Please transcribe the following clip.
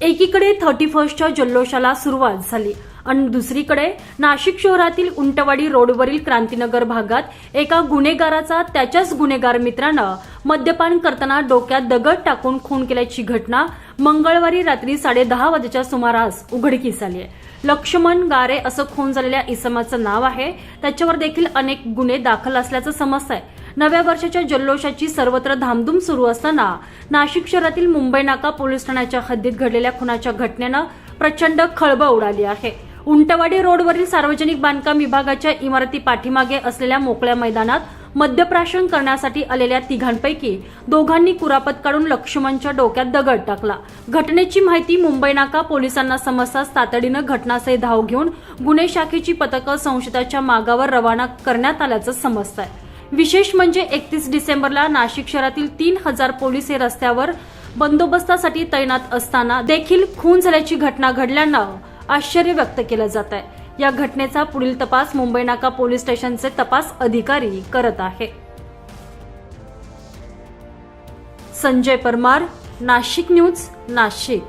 एकीकडे थर्टी फर्स्टच्या जल्लोषाला सुरुवात झाली आणि दुसरीकडे नाशिक शहरातील उंटवाडी रोडवरील क्रांतीनगर भागात एका गुन्हेगाराचा त्याच्याच गुन्हेगार मित्रानं मद्यपान करताना डोक्यात दगड टाकून खून केल्याची घटना मंगळवारी रात्री साडेदहा वाजेच्या सुमारास उघडकीस आली आहे. लक्ष्मण गारे असं खून झालेल्या इसमाचं नाव आहे. त्याच्यावर देखील अनेक गुन्हे दाखल असल्याचं समजत आहे नव्या वर्षाच्या जल्लोषाची सर्वत्र धामधूम सुरू असताना नाशिक शहरातील मुंबई नाका पोलीस ठाण्याच्या हद्दीत घडलेल्या खुनाच्या घटनेनं प्रचंड खळबळ उडाली आहे. उंटवाडी रोडवरील सार्वजनिक बांधकाम विभागाच्या इमारती पाठीमागे असलेल्या मोकळ्या मैदानात मद्यप्राशन करण्यासाठी आलेल्या तिघांपैकी दोघांनी कुरापत काढून लक्ष्मणच्या डोक्यात दगड टाकला. घटनेची माहिती मुंबई नाका पोलिसांना समजताच तातडीनं घटनास्थळी धाव घेऊन गुन्हे शाखेची पथकं संशयिताच्या मागावर रवाना करण्यात आल्याचं समजत आहे विशेष म्हणजे एकतीस डिसेंबरला नाशिक शहरातील तीन हजार पोलीस हे रस्त्यावर बंदोबस्तासाठी तैनात असताना देखील खून झाल्याची घटना घडल्यानं आश्चर्य व्यक्त केलं जात आहे. या घटनेचा पुढील तपास मुंबई नाका पोलीस स्टेशनचे तपास अधिकारी करत आहे. संजय परमार नाशिक न्यूज नाशिक.